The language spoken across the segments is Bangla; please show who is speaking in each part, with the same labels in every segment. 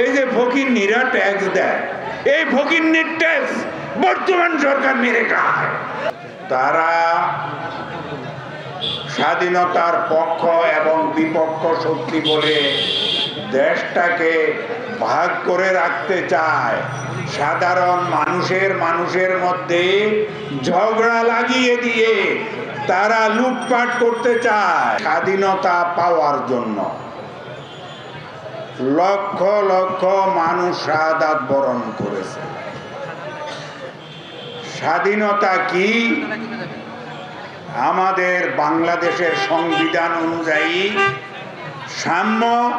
Speaker 1: এই যে ফকিরনিরা ট্যাক্স দেয়, এই ফকিরনির ট্যাক্স বর্তমান সরকার মেরে খায়। তারা স্বাধীনতার পক্ষ এবং বিপক্ষ শক্তি বলে দেশটাকে ভাগ করে রাখতে চায়। সাধারণ মানুষের মানুষের মধ্যে ঝগড়া লাগিয়ে দিয়ে তারা লুটপাট করতে চায় স্বাধীনতা পাওয়ার জন্য। লক্ষ লক্ষ মানুষ শাহাদাত বরণ করেছে। স্বাধীনতা কি? আমাদের বাংলাদেশের সংবিধান অনুযায়ী সাম্য,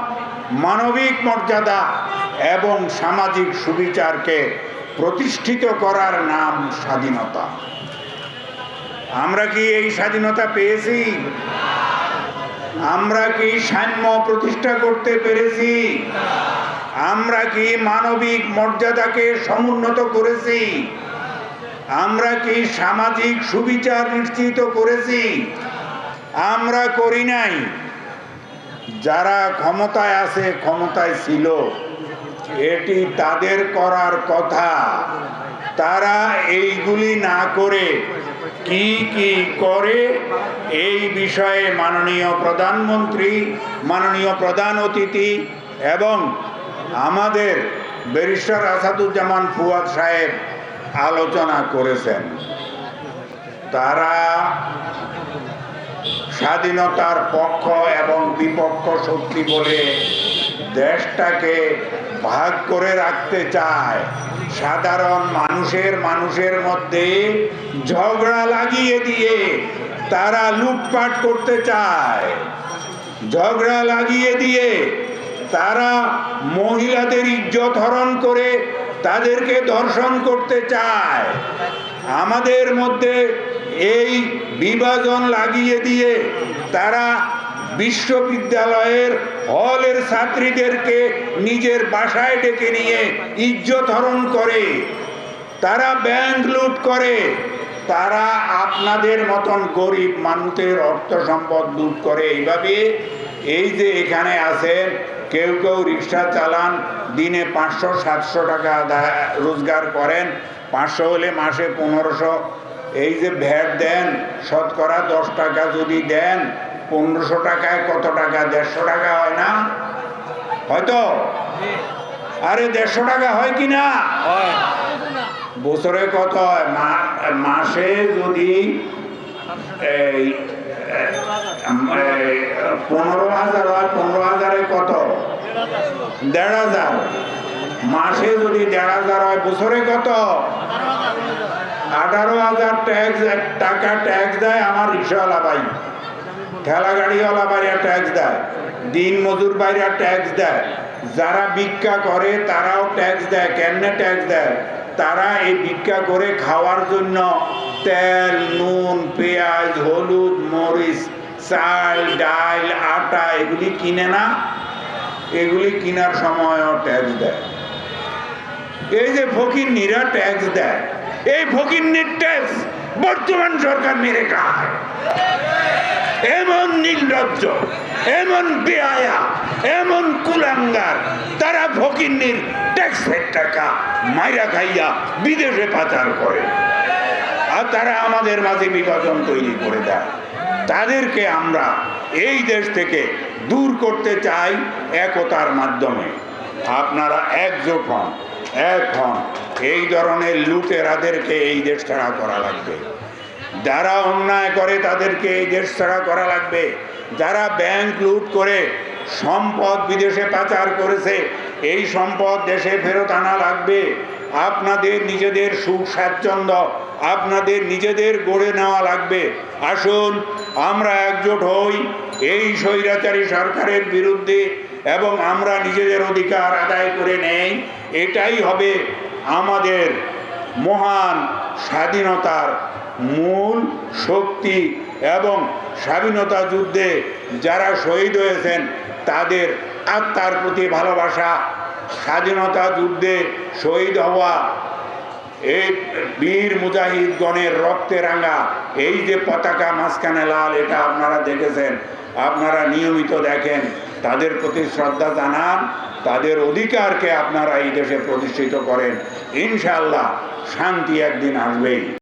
Speaker 1: মানবিক মর্যাদা এবং সামাজিক সুবিচারকে প্রতিষ্ঠিত করার নাম স্বাধীনতা। আমরা কি এই স্বাধীনতা পেয়েছি? আমরা কি সাম্য প্রতিষ্ঠা করতে পেরেছি? আমরা কি মানবিক মর্যাদাকে সমুন্নত করেছি? আমরা কি সামাজিক সুবিচার নিশ্চিত করেছি? আমরা করি নাই। যারা ক্ষমতায় আছে, ক্ষমতায় ছিল। এটি তাদের করার কথা। তারা এইগুলি না করে কি কি করে? এই বিষয়ে মাননীয় প্রধানমন্ত্রী, মাননীয় প্রধান অতিথি এবং আমাদের ব্যারিস্টার আসাদুজ্জামান ফুয়াদ সাহেব আলোচনা করেছেন। তারা স্বাধীনতার পক্ষ এবং বিপক্ষ শক্তি বলে দেশটাকে ভাগ করে রাখতে চায়। সাধারণ মানুষের মানুষের মধ্যে ঝগড়া লাগিয়ে দিয়ে তারা লুটপাট করতে চায়। ঝগড়া লাগিয়ে দিয়ে তারা মহিলাদের ইজ্জত হরণ করে তাদেরকে দর্শন করতে চায়। আমাদের মধ্যে এই বিভাজন লাগিয়ে দিয়ে তারা বিশ্ববিদ্যালয়ের হলের ছাত্রীদেরকে নিজের বাসায় ডেকে নিয়ে ইজ্জত হরণ করে। তারা ব্যাংক লুট করে। তারা আপনাদের মতন গরিব মানুষের অর্থ সম্পদ লুট করে। এইভাবে এই যে এখানে আছেন, কেউ কেউ রিক্সা চালান, দিনে পাঁচশো, সাতশো টাকা রোজগার করেন। পাঁচশো হলে মাসে পনেরোশো। এই যে ভ্যাট দেন, শতকরা দশ টাকা যদি দেন পনেরোশো টাকায় কত টাকা? দেড়শো টাকা হয় না? হয়তো? আরে দেড়শো টাকা হয় কি না? বছরে কত হয়? মাসে যদি পনেরো হাজার হয় পনেরো হাজারে কত? দেড় হাজার। মাসে যদি দেড় হাজার হয় বছরে কত? আঠারো হাজার। ট্যাক্স টাকা ট্যাক্স দেয় আমার রিক্সাওয়ালা ভাই। ঠেলা গাড়িওয়ালা বাইরা ট্যাক্স দেয়, দিন মজুর বাইরা ট্যাক্স দেয়। যারা ভিক্ষা করে, তারাও ট্যাক্স দেয়। কেমনে ট্যাক্স দেয়? তারা এই ভিক্ষা করে খাওয়ার জন্য তেল, নুন, পেঁয়াজ, হলুদ, মরিচ, চাল, ডাল, আটা, এগুলি কিনে না। এগুলি কেনার সময়ও ট্যাক্স দেয়। এই যে ফকিরনিরা ট্যাক্স দেয়, এই ফকিরনির ট্যাক্স বর্তমান সরকার মেরে খায়। এমন নির্লজ্জ এমন বেহায়া এমন কুলাঙ্গার, তারা ফকিরনির ট্যাক্সের টাকা মাইরা খাইয়া বিদেশে পাচার করে। আর তারা আমাদের মাঝে বিভাজন তৈরি করে দেয়। তাদেরকে আমরা এই দেশ থেকে দূর করতে চাই একতার মাধ্যমে। আপনারা একজোট হন, এক হন। এই ধরনের লুটেরাদেরকে এই দেশ ছাড়া করা লাগবে। যারা অন্যায় করে তাদেরকে এই দেশ ছাড়া করা লাগবে। যারা ব্যাংক লুট করে সম্পদ বিদেশে পাচার করেছে, এই সম্পদ দেশে ফেরত আনা লাগবে। আপনাদের নিজেদের সুখ স্বাচ্ছন্দ্য আপনাদের নিজেদের গড়ে নেওয়া লাগবে। আসুন, আমরা একজোট হই এই স্বৈরাচারী সরকারের বিরুদ্ধে এবং আমরা নিজেদের অধিকার আদায় করে নেই। এটাই হবে আমাদের মহান স্বাধীনতার মূল শক্তি এবং স্বাধীনতা যুদ্ধে যারা শহীদ হয়েছেন, তাদের আত্মার প্রতি ভালোবাসা, স্বাধীনতা যুদ্ধে শহীদ হওয়া, এই বীর মুজাহিদগণের রক্তে রাঙা, এই যে পতাকা মাঝখানে লাল, এটা আপনারা দেখেছেন, আপনারা নিয়মিত দেখেন, তাদের প্রতি শ্রদ্ধা জানান, তাদের অধিকারকে আপনারা এই দেশে প্রতিষ্ঠিত করেন ইনশাল্লাহ শান্তি একদিন আসবেই।